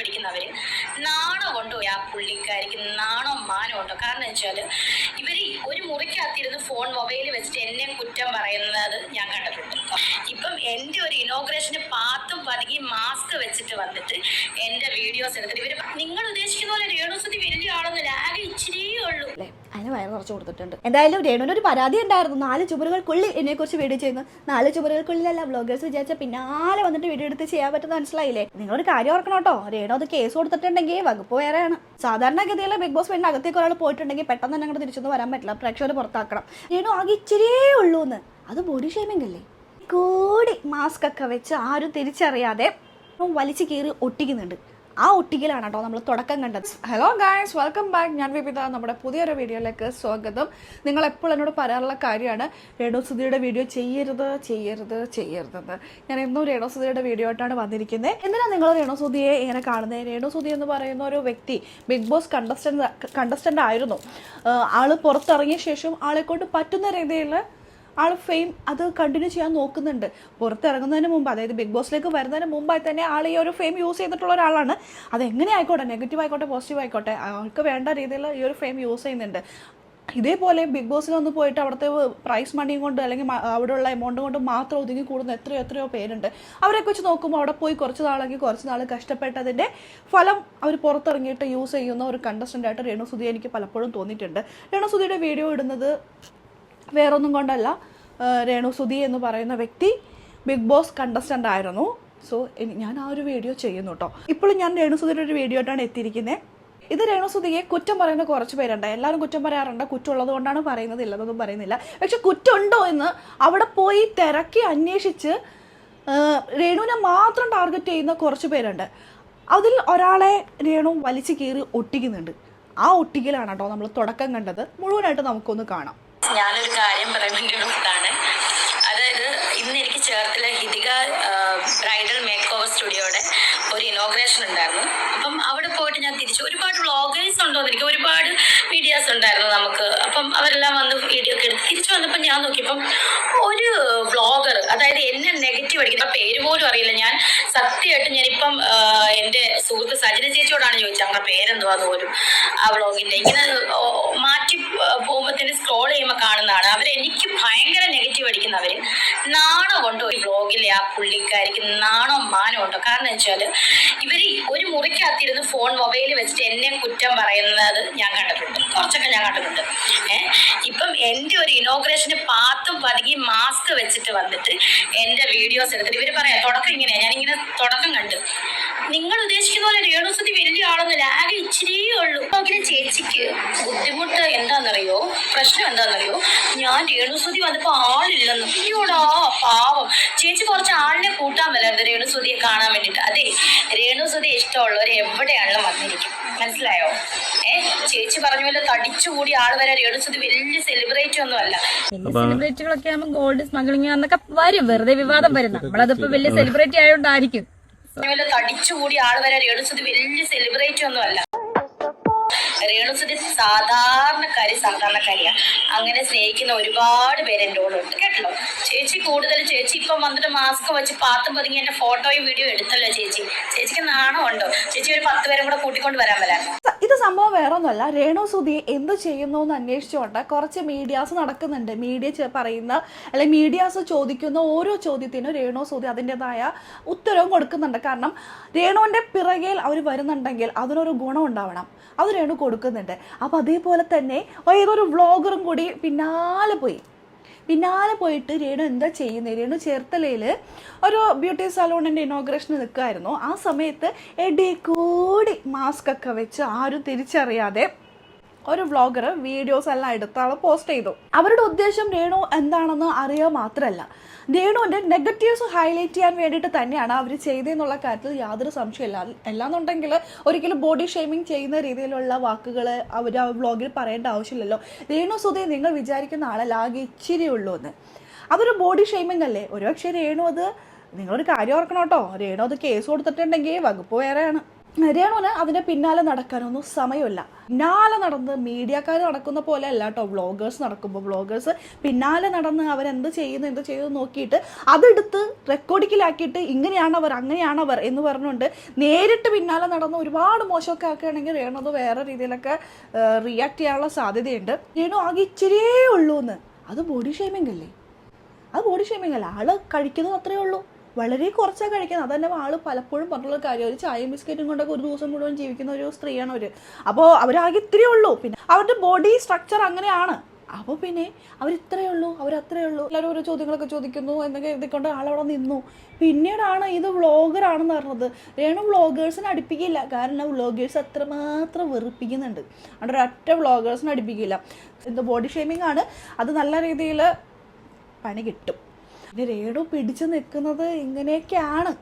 പഠിക്കുന്നവര് നാണം കൊണ്ടോ ആ പുള്ളിക്കാരിക്ക് നാണോ മാനോ ഉണ്ടോ? കാരണം വെച്ചാൽ ഇവർ ഒരു മുറിക്കകത്തിരുന്ന് ഫോൺ മൊബൈൽ വെച്ചിട്ട് എന്നെ കുറ്റം പറയുന്നത് ഞാൻ കണ്ടിട്ടുണ്ട്. ഇപ്പം എന്റെ ഒരു ഇനോഗ്രേഷന് പാത്തും പതുങ്ങി മാസ്ക് വെച്ചിട്ട് വന്നിട്ട് എന്റെ വീഡിയോസ് എടുത്തിട്ട് ഇവർ നിങ്ങൾ ഉദ്ദേശിക്കുന്ന പോലെ രേണുസുതി വലിയ ആളൊന്നും ഉള്ളൂ വയറ് കുറച്ച് കൊടുത്തിട്ടുണ്ട്. എന്തായാലും രേണുവിന് ഒരു പരാതി ഉണ്ടായിരുന്നു. നാല് ചുമരുകൾക്കുള്ളിൽ എന്നെ കുറിച്ച് വീഡിയോ ചെയ്യുന്നു. നാല് ചുമരുകൾക്കുള്ളിലല്ല ബ്ലോഗേഴ്സ് വിചാരിച്ച പിന്നാലെ വന്നിട്ട് വീഡിയോ എടുത്ത് ചെയ്യാൻ പറ്റുന്ന മനസ്സിലായില്ലേ? നിങ്ങളൊരു കാര്യം ഓർക്കണം കേട്ടോ. രേണു അത് കേസ് കൊടുത്തിട്ടുണ്ടെങ്കിൽ വകുപ്പ് വേറെയാണ്. സാധാരണഗതിയിൽ ബിഗ് ബോസ് വീടിന് അകത്തേക്ക് ഒരാൾ പോയിട്ടുണ്ടെങ്കിൽ പെട്ടെന്ന് തന്നെ അങ്ങോട്ട് തിരിച്ചൊന്നും വരാൻ പറ്റില്ല. പ്രേക്ഷകർ പുറത്താക്കണം. രേണു ആകെ ഇച്ചിരിയേ ഉള്ളൂ എന്ന് അത് ബോഡി ഷേമിംഗ് അല്ലേ? കൂടി മാസ്ക് ഒക്കെ വെച്ച് ആരും തിരിച്ചറിയാതെ വലിച്ചു കീറി ഒട്ടിക്കുന്നുണ്ട്. ആ ഒട്ടിക്കലാണ് കേട്ടോ നമ്മൾ തുടക്കം കണ്ടത്. ഹലോ ഗായ്സ് വെൽക്കം ബാക്ക് ഞാൻ വിപിത. നമ്മുടെ പുതിയൊരു വീഡിയോയിലേക്ക് സ്വാഗതം. നിങ്ങൾ എപ്പോഴും എന്നോട് പറയാനുള്ള കാര്യമാണ് രേണുസുധിയുടെ വീഡിയോ ചെയ്യരുത് ചെയ്യരുത് ചെയ്യരുതെന്ന്. ഞാൻ എന്നും രേണുസുധിയുടെ വീഡിയോ ആയിട്ടാണ് വന്നിരിക്കുന്നത് എന്തിനാണ് നിങ്ങൾ രേണുസുധിയെ ഇങ്ങനെ കാണുന്നത് രേണുസുധി എന്ന് പറയുന്ന ഒരു വ്യക്തി ബിഗ് ബോസ് കണ്ടസ്റ്റന്റ് കണ്ടസ്റ്റന്റ് ആയിരുന്നു. ആൾ പുറത്തിറങ്ങിയ ശേഷം ആളെക്കൊണ്ട് കൊണ്ട് പറ്റുന്ന രീതിയിൽ ആൾ ഫെയിം അത് കണ്ടിന്യൂ ചെയ്യാൻ നോക്കുന്നുണ്ട്. പുറത്തിറങ്ങുന്നതിന് മുമ്പ് അതായത് ബിഗ് ബോസിലേക്ക് വരുന്നതിന് മുമ്പായി തന്നെ ആൾ ഈ ഒരു ഫെയിം യൂസ് ചെയ്തിട്ടുള്ള ഒരാളാണ്. അത് എങ്ങനെ ആയിക്കോട്ടെ നെഗറ്റീവ് ആയിക്കോട്ടെ പോസിറ്റീവ് ആയിക്കോട്ടെ ആൾക്ക് വേണ്ട രീതിയിൽ ഈ ഒരു ഫെയിം യൂസ് ചെയ്യുന്നുണ്ട്. ഇതേപോലെ ബിഗ് ബോസിൽ ഒന്ന് പോയിട്ട് അവിടുത്തെ പ്രൈസ് മണിയും കൊണ്ട് അല്ലെങ്കിൽ അവിടെയുള്ള എമൗണ്ട് കൊണ്ട് മാത്രം ഒതുങ്ങി കൂടുന്ന എത്രയോ എത്രയോ പേരുണ്ട്. അവരെ വെച്ച് നോക്കുമ്പോൾ അവിടെ പോയി കുറച്ച് നാളെങ്കിൽ കുറച്ച് നാൾ കഷ്ടപ്പെട്ടതിന്റെ ഫലം അവർ പുറത്തിറങ്ങിയിട്ട് യൂസ് ചെയ്യുന്ന ഒരു കണ്ടസ്റ്റന്റ് ആയിട്ട് രേണുസുതി എനിക്ക് പലപ്പോഴും തോന്നിയിട്ടുണ്ട്. രേണുസുതിയുടെ വീഡിയോ ഇടുന്നത് വേറൊന്നും കൊണ്ടല്ല. രേണു സുധി എന്ന് പറയുന്ന വ്യക്തി ബിഗ് ബോസ് കണ്ടസ്റ്റന്റ് ആയിരുന്നു. സോ ഞാൻ ആ ഒരു വീഡിയോ ചെയ്യുന്നു കേട്ടോ ഇപ്പോഴും ഞാൻ രേണുസുതിയുടെ ഒരു വീഡിയോ ആയിട്ടാണ് എത്തിയിരിക്കുന്നത് ഇത് രേണുസുതിയെ കുറ്റം പറയുന്ന കുറച്ച് പേരുണ്ട്. എല്ലാവരും കുറ്റം പറയാറുണ്ട്. കുറ്റമുള്ളത് കൊണ്ടാണ് പറയുന്നത്. ഇല്ലെന്നൊന്നും പറയുന്നില്ല. പക്ഷെ കുറ്റമുണ്ടോ എന്ന് അവിടെ പോയി തിരക്കി അന്വേഷിച്ച് രേണുവിനെ മാത്രം ടാർഗറ്റ് ചെയ്യുന്ന കുറച്ച് പേരുണ്ട്. അതിൽ ഒരാളെ രേണു വലിച്ചു കീറി ഒട്ടിക്കുന്നുണ്ട്. ആ ഒട്ടിക്കലാണ് കേട്ടോ നമ്മൾ തുടക്കം കണ്ടത്. മുഴുവനായിട്ട് നമുക്കൊന്ന് കാണാം. ഞാനൊരു കാര്യം പറയാൻ വേണ്ടി വന്നതാണ് അതായത് ഇന്ന് എനിക്ക് ചേർത്തിലെ ഹിതിക ബ്രൈഡൽ മേക്ക് ഓവർ സ്റ്റുഡിയോയുടെ ഒരു ഇനോഗ്രേഷൻ ഉണ്ടായിരുന്നു. അപ്പം അവിടെ പോയിട്ട് ഞാൻ തിരിച്ചു. ഒരുപാട് വ്ളോഗേഴ്സ് ഉണ്ടോ എനിക്ക് ഒരുപാട് വീഡിയോസ് ഉണ്ടായിരുന്നു നമുക്ക്. അപ്പം അവരെല്ലാം വന്ന് വീഡിയോ ഒക്കെ എടുത്ത് തിരിച്ചു വന്നപ്പോൾ ഞാൻ നോക്കിയപ്പം ഒരു വ്ളോഗർ അതായത് എന്നെ നെഗറ്റീവ് അടിക്കുന്ന പേര് പോലും അറിയില്ല. ഞാൻ സത്യമായിട്ട് ഞാനിപ്പം എന്റെ സുഹൃത്ത് സജിന ചേച്ചിയോടാണ് ചോദിച്ചത് അവളുടെ പേരെന്തുവാന്ന് പോലും ആ വ്ളോഗിന്റെ ഇങ്ങനെ മാറ്റി മാറ്റി തന്നെ സ്ക്രോൾ ചെയ്യുമ്പോൾ കാണുന്നതാണ്. അവർ എനിക്ക് ഭയങ്കര നെഗറ്റീവ് അടിക്കുന്നവര് നാണം കൊണ്ടോ ഈ വ്ളോഗിലെ ആ പുള്ളിക്കാരിക്ക് നാണോ മാനോ ഉണ്ടോ കാരണം വെച്ചാൽ ഇവർ ഒരു മുറിക്കകത്തിരുന്ന് ഫോൺ മൊബൈൽ വെച്ചിട്ട് എന്നെ കുറ്റം പറയുന്നത് ഞാൻ കണ്ടിട്ടുണ്ട്. കുറച്ചൊക്കെ ഞാൻ കണ്ടിട്ടുണ്ട്. ഏഹ് ഇപ്പം എന്റെ ഒരു ഇനോഗ്രേഷന് പാത്തും പതുങ്ങി മാസ്ക് വെച്ചിട്ട് വന്നിട്ട് എന്റെ വീഡിയോസ് എടുത്തിട്ട് ഇവർ പറയാം തുടക്കം ഇങ്ങനെയാണ് ഞാനിങ്ങനെ തുടക്കം കണ്ടു. നിങ്ങൾ ഉദ്ദേശിക്കുന്ന പോലെ രേണുസുതി വലിയ ആളൊന്നും ആകെ ഇച്ചിരിയേ ഉള്ളൂ. നോക്കിയ ചേച്ചിക്ക് ബുദ്ധിമുട്ട് എന്താണെന്നറിയോ പ്രശ്നം എന്താണെന്നറിയോ ഞാൻ രേണുസുതി വന്നപ്പോ ആളില്ലെന്ന്. പാവം ചേച്ചി കുറച്ച് ആളിനെ കൂട്ടാൻ വരാറുണ്ട് രേണുസുതിയെ കാണാൻ വേണ്ടിട്ട് അതെ രേണുസുതി ഇഷ്ടമുള്ളവർ എവിടെയാണെങ്കിലും വന്നിരിക്കും മനസ്സിലായോ? ഏ ചേച്ചി പറഞ്ഞ പോലെ തടിച്ചുകൂടി ആൾ വരെ രേണുസുതി വലിയ സെലിബ്രേറ്റ് ഒന്നും അല്ല. സെലിബ്രേറ്റുകളൊക്കെ ആകുമ്പോൾ ഗോൾഡ് സ്മഗ്ലിംഗ് എന്നൊക്കെ വരും. വെറുതെ വിവാദം വരും. നമ്മളതിപ്പോ വലിയ സെലിബ്രേറ്റ് ആയതുകൊണ്ടായിരിക്കും തടിച്ചുകൂടി ആൾ വരെ രേണുസുതി വലിയ സെലിബ്രേറ്റ് ഒന്നും അല്ല. രേണുസുതി സാധാരണക്കാരി സാധാരണക്കാരിയാ. അങ്ങനെ സ്നേഹിക്കുന്ന ഒരുപാട് പേര് എന്റെ ഉണ്ട്. കേട്ടല്ലോ? ചേച്ചി കൂടുതൽ ചേച്ചി ഇപ്പം വന്നിട്ട് മാസ്ക് വെച്ച് പാത്തും പതുങ്ങി എന്റെ ഫോട്ടോയും വീഡിയോ എടുത്തല്ലോ ചേച്ചി. ചേച്ചിക്ക് നാണമുണ്ടോ? ചേച്ചി ഒരു പത്ത് പേരും കൂടെ കൂട്ടിക്കൊണ്ട് വരാൻ സ- ഇത് സംഭവം വേറൊന്നുമല്ല. രേണു സുധി എന്ത് ചെയ്യുന്നു എന്ന് അന്വേഷിച്ചുകൊണ്ട് കുറച്ച് മീഡിയാസ് നടക്കുന്നുണ്ട്. മീഡിയ പറയുന്ന അല്ലെങ്കിൽ മീഡിയാസ് ചോദിക്കുന്ന ഓരോ ചോദ്യത്തിനും രേണു സുധി അതിന്റെതായ ഉത്തരവും കൊടുക്കുന്നുണ്ട്. കാരണം രേണുവിന്റെ പിറകിൽ അവർ വരുന്നുണ്ടെങ്കിൽ അതിനൊരു ഗുണം ഉണ്ടാവണം. അത് രേണു കൊടുക്കുന്നുണ്ട്. അപ്പം അതേപോലെ തന്നെ ഏതൊരു വ്ളോഗറും കൂടി പിന്നാലെ പോയി. പിന്നാലെ പോയിട്ട് രേണു എന്താ ചെയ്യുന്നത് രേണു ചേർത്തലയിൽ ഒരു ബ്യൂട്ടി സലൂണിന്റെ ഇനോഗ്രേഷന് നിൽക്കുമായിരുന്നു ആ സമയത്ത് എടി കൂടി മാസ്ക് ഒക്കെ വെച്ച് ആരും തിരിച്ചറിയാതെ ഒരു വ്ളോഗർ വീഡിയോസ് എല്ലാം എടുത്ത് ആൾ പോസ്റ്റ് ചെയ്തു. അവരുടെ ഉദ്ദേശം രേണു എന്താണെന്ന് അറിയുക മാത്രമല്ല. രേണുവിന്റെ നെഗറ്റീവ്സ് ഹൈലൈറ്റ് ചെയ്യാൻ വേണ്ടിയിട്ട് തന്നെയാണ് അവർ ചെയ്തതെന്നുള്ള കാര്യത്തിൽ യാതൊരു സംശയമില്ല. അല്ലാന്നുണ്ടെങ്കിൽ ഒരിക്കലും ബോഡി ഷെയ്മിങ് ചെയ്യുന്ന രീതിയിലുള്ള വാക്കുകൾ അവർ ആ വ്ളോഗിൽ പറയേണ്ട ആവശ്യമില്ലല്ലോ. രേണു സുധി നിങ്ങൾ വിചാരിക്കുന്ന ആളല്ല ആകെ ഇച്ചിരി ഉള്ളൂ എന്ന്. അതൊരു ബോഡി ഷെയ്മിങ് അല്ലേ? ഒരുപക്ഷെ രേണു അത് നിങ്ങളൊരു കാര്യം ഓർക്കണം കേട്ടോ. രേണു അത് കേസ് കൊടുത്തിട്ടുണ്ടെങ്കിൽ വകുപ്പ് വേറെയാണ്. രേണുവിന് അതിന്റെ പിന്നാലെ നടക്കാനൊന്നും സമയമില്ല. പിന്നാലെ നടന്ന് മീഡിയക്കാർ നടക്കുന്ന പോലെ അല്ല കേട്ടോ വ്ളോഗേഴ്സ് നടക്കുമ്പോൾ വ്ളോഗേഴ്സ് പിന്നാലെ നടന്ന് അവരെന്ത് ചെയ്യുന്നു എന്ത് ചെയ്യുന്നു നോക്കിയിട്ട് അതെടുത്ത് റെക്കോർഡിങ്ങിലാക്കിയിട്ട് ഇങ്ങനെയാണവർ അങ്ങനെയാണവർ എന്ന് പറഞ്ഞുകൊണ്ട് നേരിട്ട് പിന്നാലെ നടന്ന് ഒരുപാട് മോശമൊക്കെ ആക്കുകയാണെങ്കിൽ രേണു അത് വേറെ രീതിയിലൊക്കെ റിയാക്ട് ചെയ്യാനുള്ള സാധ്യതയുണ്ട്. രേണു ആകെ ഇച്ചിരിയേ ഉള്ളൂ എന്ന് അത് ബോഡി ഷേമിംഗ് അല്ലേ? അത് ബോഡി ഷേമിംഗ് അല്ല. ആൾ കഴിക്കുന്നത് അത്രയേ ഉള്ളൂ. വളരെ കുറച്ചാണ് കഴിക്കുന്നത്. അതന്നെ ആൾ പലപ്പോഴും പറഞ്ഞുള്ള കാര്യം. ഒരു ചായയും ബിസ്ക്കറ്റും കൊണ്ടൊക്കെ ഒരു ദിവസം മുഴുവൻ ജീവിക്കുന്ന ഒരു സ്ത്രീയാണ് അവർ. അപ്പോൾ അവരാകെ ഇത്രയേ ഉള്ളൂ. പിന്നെ അവരുടെ ബോഡി സ്ട്രക്ചർ അങ്ങനെയാണ്. അപ്പോൾ പിന്നെ അവർ ഇത്രയേ ഉള്ളൂ അവർ അത്രയേ ഉള്ളൂ. എല്ലാവരും ഓരോ ചോദ്യങ്ങളൊക്കെ ചോദിക്കുന്നു. എന്നൊക്കെ എഴുതിക്കൊണ്ട് ആളവിടെ നിന്നു. പിന്നീടാണ് ഇത് വ്ളോഗറാണെന്ന് പറഞ്ഞത്. രേണു വ്ളോഗേഴ്സിനെ അടുപ്പിക്കില്ല. കാരണം വ്ളോഗേഴ്സ് അത്രമാത്രം വെറുപ്പിക്കുന്നുണ്ട്. അവിടെ ഒരൊറ്റ വ്ളോഗേഴ്സിനെ അടുപ്പിക്കില്ല. എന്തോ ബോഡി ഷേമിംഗ് ആണ്. അത് നല്ല രീതിയിൽ പണി കിട്ടും. രേണു പിടിച്ചു നിൽക്കുന്നത് ഇങ്ങനെയൊക്കെയാണ്.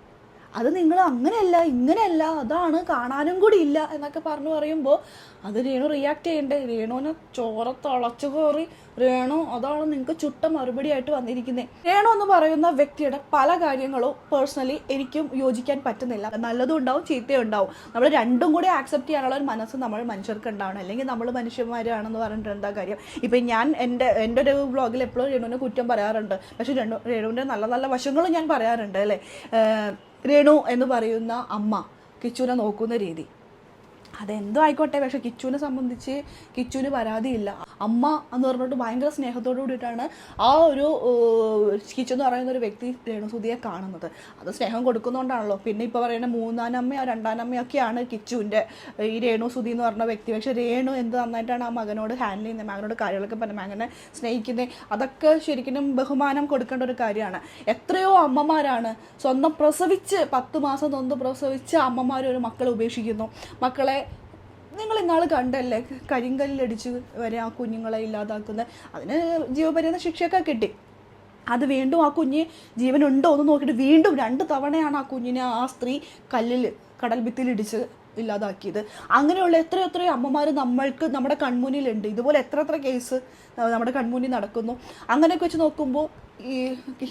അത് നിങ്ങൾ അങ്ങനെയല്ല ഇങ്ങനെയല്ല അതാണ് കാണാനും കൂടി ഇല്ല എന്നൊക്കെ പറഞ്ഞു പറയുമ്പോൾ അത് രേണു റിയാക്ട് ചെയ്യണ്ടേ? രേണുവിനെ ചോര തളച്ചു കയറി രേണു അതാണ് നിങ്ങൾക്ക് ചുട്ട മറുപടി ആയിട്ട് വന്നിരിക്കുന്നത് രേണു എന്ന് പറയുന്ന വ്യക്തിയുടെ പല കാര്യങ്ങളും പേഴ്സണലി എനിക്കും യോജിക്കാൻ പറ്റുന്നില്ല. നല്ലതും ഉണ്ടാവും ചീത്തയും ഉണ്ടാവും. നമ്മൾ രണ്ടും കൂടി ആക്സെപ്റ്റ് ചെയ്യാനുള്ള ഒരു മനസ്സ് നമ്മൾ മനുഷ്യർക്ക് ഉണ്ടാവണം. അല്ലെങ്കിൽ നമ്മൾ മനുഷ്യന്മാരാണെന്ന് പറഞ്ഞിട്ട് എന്താ കാര്യം? ഇപ്പം ഞാൻ എന്റെ എന്റെ ഒരു വ്ളോഗിൽ എപ്പോഴും രേണുവിനെ കുറ്റം പറയാറുണ്ട്. പക്ഷെ രേണു രേണുവിന്റെ നല്ല നല്ല വശങ്ങളും ഞാൻ പറയാറുണ്ട് അല്ലേ? രേണു എന്ന് പറയുന്ന അമ്മ കിച്ചുവിനെ നോക്കുന്ന രീതി. അതെന്തോ ആയിക്കോട്ടെ പക്ഷെ കിച്ചുവിനെ സംബന്ധിച്ച് കിച്ചുവിന് പരാതിയില്ല. അമ്മ എന്ന് പറഞ്ഞിട്ട് ഭയങ്കര സ്നേഹത്തോടു കൂടിയിട്ടാണ് ആ ഒരു കിച്ചു എന്ന് പറയുന്ന ഒരു വ്യക്തി രേണുസുതിയെ കാണുന്നത്. അത് സ്നേഹം കൊടുക്കുന്നതുകൊണ്ടാണല്ലോ പിന്നെ ഇപ്പോൾ പറയുന്ന മൂന്നാനമ്മയോ രണ്ടാനമ്മയൊക്കെയാണ് കിച്ചുവിന്റെ ഈ രേണുസുതി എന്ന് പറഞ്ഞ വ്യക്തി. പക്ഷേ രേണു എന്ത് നന്നായിട്ടാണ് ആ മകനോട് ഹാൻഡിൽ ചെയ്യുന്നത് മകനോട് കാര്യങ്ങളൊക്കെ പറഞ്ഞ മകനെ സ്നേഹിക്കുന്നത് അതൊക്കെ ശരിക്കും ബഹുമാനം കൊടുക്കേണ്ട ഒരു കാര്യമാണ്. എത്രയോ അമ്മമാരാണ് സ്വന്തം പ്രസവിച്ച് പത്ത് മാസം നൊന്ത് പ്രസവിച്ച് അമ്മമാർ ഒരു മക്കളെ ഉപേക്ഷിക്കുന്നു. മക്കളെ നിങ്ങൾ ഇന്നാൾ കണ്ടല്ലേ? കരിങ്കല്ലിലടിച്ച് വരെ ആ കുഞ്ഞുങ്ങളെ ഇല്ലാതാക്കുന്ന. അതിന് ജീവപര്യന്ത ശിക്ഷയൊക്കെ കിട്ടി. അത് വീണ്ടും ആ കുഞ്ഞ് ജീവനുണ്ടോ എന്ന് നോക്കിയിട്ട് വീണ്ടും രണ്ട് തവണയാണ് ആ കുഞ്ഞിനെ ആ സ്ത്രീ കല്ലിൽ കടൽ ഭിത്തിയിലിടിച്ച് ഇല്ലാതാക്കിയത്. അങ്ങനെയുള്ള എത്ര എത്രയോ അമ്മമാർ നമ്മൾക്ക് നമ്മുടെ കൺമുന്നിലുണ്ട്. ഇതുപോലെ എത്ര എത്ര കേസ് നമ്മുടെ കൺമുന്നിൽ നടക്കുന്നു. അങ്ങനെയൊക്കെ വെച്ച് നോക്കുമ്പോൾ ഈ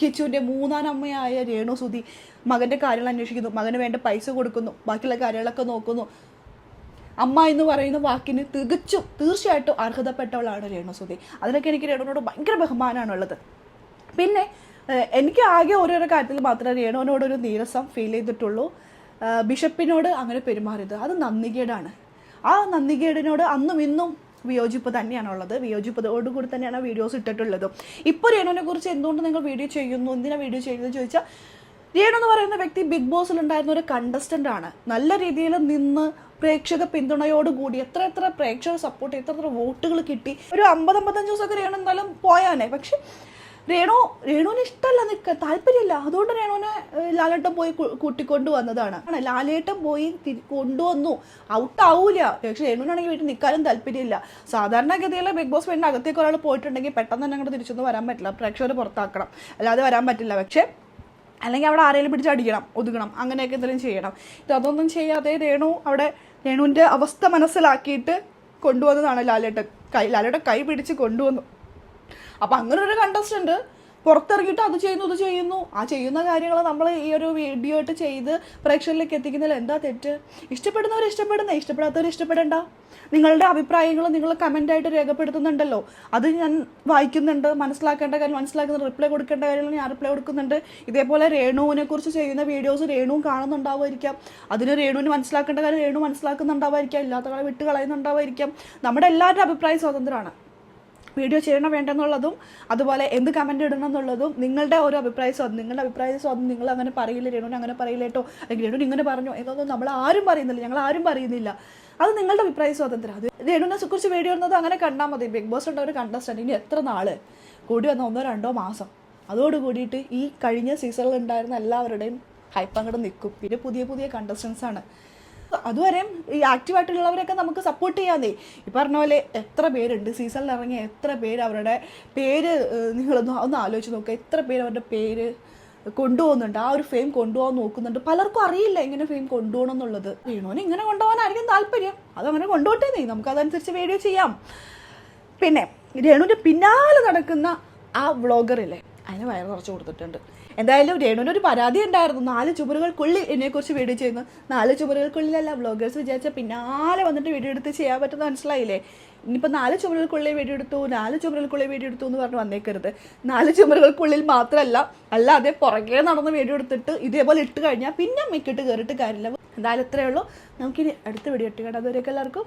കിച്ചുവിന്റെ മൂന്നാനമ്മയായ രേണുസുതി മകന്റെ കാര്യങ്ങൾ അന്വേഷിക്കുന്നു. മകന് വേണ്ട പൈസ കൊടുക്കുന്നു. ബാക്കിയുള്ള കാര്യങ്ങളൊക്കെ നോക്കുന്നു. അമ്മ എന്ന് പറയുന്ന വാക്കിന് തികച്ചും തീർച്ചയായിട്ടും അർഹതപ്പെട്ടവളാണ് രേണുസുതി അതിനൊക്കെ എനിക്ക് രേണുവിനോട് ഭയങ്കര ബഹുമാനമാണുള്ളത് പിന്നെ എനിക്ക് ആകെ ഓരോരോ കാര്യത്തിൽ മാത്രമേ രേണുവിനോടൊരു നീരസം ഫീൽ ചെയ്തിട്ടുള്ളൂ. ബിഷപ്പിനോട് അങ്ങനെ പെരുമാറിയത്. അത് നന്ദികേടാണ്. ആ നന്ദികേടിനോട് അന്നും ഇന്നും വിയോജിപ്പ് തന്നെയാണുള്ളത്. വിയോജിപ്പതോടു കൂടി തന്നെയാണ് വീഡിയോസ് ഇട്ടിട്ടുള്ളതും. ഇപ്പോൾ രേണുവിനെ കുറിച്ച് എന്തുകൊണ്ട് നിങ്ങൾ വീഡിയോ ചെയ്യുന്നു? എന്തിനാണ് വീഡിയോ ചെയ്യുന്നത് ചോദിച്ചാൽ രേണു എന്ന് പറയുന്ന വ്യക്തി ബിഗ് ബോസിൽ ഉണ്ടായിരുന്ന ഒരു കണ്ടസ്റ്റന്റ് ആണ്. നല്ല രീതിയിൽ നിന്ന് പ്രേക്ഷക പിന്തുണയോടുകൂടി എത്ര എത്ര പ്രേക്ഷക സപ്പോർട്ട് എത്ര എത്ര വോട്ടുകൾ കിട്ടി. ഒരു അമ്പത് അമ്പത്തഞ്ച് ദിവസമൊക്കെ രേണു എന്തായാലും പോയാനെ. പക്ഷെ രേണു രേണുവിന് ഇഷ്ടമല്ല നിൽക്കുക താല്പര്യമില്ല. അതുകൊണ്ട് രേണുവിനെ ലാലേട്ടം പോയി കൂട്ടിക്കൊണ്ടു വന്നതാണ്. ആണ് ലാലേട്ടൻ പോയി കൊണ്ടുവന്നു. ഔട്ട് ആവൂല. പക്ഷെ രേണുവിനാണെങ്കിൽ വീട്ടിൽ നിൽക്കാനും താല്പര്യമില്ല. സാധാരണഗതിയിൽ ബിഗ് ബോസ് വീടിന്റെ അകത്തേക്ക് ഒരാൾ പോയിട്ടുണ്ടെങ്കിൽ പെട്ടെന്ന് തന്നെ അങ്ങോട്ട് തിരിച്ചൊന്നും വരാൻ പറ്റില്ല. പ്രേക്ഷകർ പുറത്താക്കണം. അല്ലാതെ വരാൻ പറ്റില്ല. പക്ഷേ അല്ലെങ്കിൽ അവിടെ ആരെങ്കിലും പിടിച്ചടിക്കണം ഒതുക്കണം. അങ്ങനെയൊക്കെ എന്തെങ്കിലും ചെയ്യണം. ഇത് അതൊന്നും ചെയ്യാതെ രേണു അവിടെ രേണുവിന്റെ അവസ്ഥ മനസ്സിലാക്കിയിട്ട് കൊണ്ടുവന്നതാണ് ലാലേട്ടൻ കൈ ലാലേട്ടൻ കൈ പിടിച്ച് കൊണ്ടുവന്നു. അപ്പം അങ്ങനെ ഒരു കണ്ടസ്റ്റന്റ് പുറത്തിറങ്ങിയിട്ട് അത് ചെയ്യുന്നു ഇത് ചെയ്യുന്നു. ആ ചെയ്യുന്ന കാര്യങ്ങൾ നമ്മൾ ഈ ഒരു വീഡിയോ ആയിട്ട് ചെയ്ത് പ്രേക്ഷകരിലേക്ക് എത്തിക്കുന്നതിൽ എന്താ തെറ്റ്? ഇഷ്ടപ്പെടുന്നവർ ഇഷ്ടപ്പെടുന്ന. ഇഷ്ടപ്പെടാത്തവർ ഇഷ്ടപ്പെടണ്ട. നിങ്ങളുടെ അഭിപ്രായങ്ങൾ നിങ്ങൾ കമന്റായിട്ട് രേഖപ്പെടുത്തുന്നുണ്ടല്ലോ. അത് ഞാൻ വായിക്കുന്നുണ്ട്. മനസ്സിലാക്കേണ്ട കാര്യം മനസ്സിലാക്കുന്നുണ്ട് റിപ്ലൈ കൊടുക്കേണ്ട കാര്യങ്ങൾ ഞാൻ റിപ്ലൈ കൊടുക്കുന്നുണ്ട്. ഇതേപോലെ രേണുവിനെ കുറിച്ച് ചെയ്യുന്ന വീഡിയോസ് രേണുവും കാണുന്നുണ്ടാവുമായിരിക്കാം. അതിന് രേണുവിന് മനസ്സിലാക്കേണ്ട കാര്യം രേണു മനസ്സിലാക്കുന്നുണ്ടാവുമായിരിക്കാം. ഇല്ലാത്ത കാലം വിട്ട് കളയുന്നുണ്ടാവുമായിരിക്കാം നമ്മുടെ എല്ലാവരുടെ അഭിപ്രായം സ്വതന്ത്രമാണ്. വീഡിയോ ചെയ്യണം വേണ്ടെന്നുള്ളതും അതുപോലെ എന്ത് കമന്റ് ഇടണം എന്നുള്ളതും നിങ്ങളുടെ ഓരോ അഭിപ്രായ സ്വാദം നിങ്ങളുടെ അഭിപ്രായ സ്വാദം നിങ്ങൾ അങ്ങനെ പറയില്ല രേണുവിന് അങ്ങനെ പറയില്ല കേട്ടോ? അല്ലെങ്കിൽ രേണു ഇങ്ങനെ പറഞ്ഞു എന്നൊന്നും നമ്മൾ ആരും പറയുന്നില്ല. ഞങ്ങൾ ആരും പറയുന്നില്ല. അത് നിങ്ങളുടെ അഭിപ്രായ സ്വാതന്ത്ര്യം. അത് രേണുവിനെ കുറിച്ച് വീഡിയോ ഇടുന്നത് അങ്ങനെ കണ്ടാൽ മതി. ബിഗ് ബോസ് ഉള്ള ഒരു ഇനി എത്ര നാൾ? കൂടി വന്ന ഒന്നോ രണ്ടോ മാസം. അതോട് കൂടിയിട്ട് ഈ കഴിഞ്ഞ സീസണിൽ ഉണ്ടായിരുന്ന എല്ലാവരുടെയും ഹൈപ്പ് അങ്ങോട്ട് നിൽക്കും. പിന്നെ പുതിയ പുതിയ കണ്ടസ്റ്റൻസ് ആണ്. അതുവരെയും ഈ ആക്റ്റീവായിട്ടുള്ളവരൊക്കെ നമുക്ക് സപ്പോർട്ട് ചെയ്യാന്നേ. ഈ പറഞ്ഞ പോലെ എത്ര പേരുണ്ട്? സീസണിൽ ഇറങ്ങിയ എത്ര പേര് അവരുടെ പേര് നിങ്ങളൊന്ന് ഒന്ന് ആലോചിച്ച് നോക്കുക എത്ര പേര് അവരുടെ പേര് കൊണ്ടുപോകുന്നുണ്ട്? ആ ഒരു ഫെയിം കൊണ്ടുപോകാൻ നോക്കുന്നുണ്ട്. പലർക്കും അറിയില്ല എങ്ങനെ ഫെയിം കൊണ്ടുപോകണം എന്നുള്ളത്. വേണോന് ഇങ്ങനെ കൊണ്ടുപോകാനായിരിക്കും താല്പര്യം. അതങ്ങനെ കൊണ്ടുപോട്ടെ നീ. നമുക്ക് അതനുസരിച്ച് വീഡിയോ ചെയ്യാം. പിന്നെ രേണുവിന്റെ പിന്നാലെ നടക്കുന്ന ആ വ്ളോഗറില്ലേ അതിന് വയറ് നിറച്ച് കൊടുത്തിട്ടുണ്ട്. എന്തായാലും രേണുവിന് ഒരു പരാതി ഉണ്ടായിരുന്നു. നാല് ചുമരുകൾക്കുള്ളിൽ എന്നെക്കുറിച്ച് വീഡിയോ ചെയ്യുന്നു. നാല് ചുമരുകൾക്കുള്ളിലല്ല വ്ളോഗേഴ്സ് വിചാരിച്ച പിന്നാലെ വന്നിട്ട് വീഡിയോ എടുത്ത് ചെയ്യാൻ പറ്റുന്ന മനസ്സിലായില്ലേ? ഇനിയിപ്പോൾ നാല് ചുമരുകൾക്കുള്ളിൽ വീഡിയോ എടുത്തു നാല് ചുമരുകൾക്കുള്ളിൽ വീഡിയോ എടുത്തു എന്ന് പറഞ്ഞ് വന്നേക്കരുത്. നാല് ചുമരുകൾക്കുള്ളിൽ മാത്രമല്ല അല്ലാതെ പുറകെ നടന്ന് വീഡിയോ എടുത്തിട്ട് ഇതേപോലെ ഇട്ട് കഴിഞ്ഞാൽ പിന്നെ മിക്കിട്ട് കയറിയിട്ട് കാര്യമില്ല. എന്തായാലും ഇത്രയേ ഉള്ളൂ. നമുക്കിനി അടുത്ത വീഡിയോ ഇട്ട് കേട്ടോ അതുവരെയൊക്കെ എല്ലാവർക്കും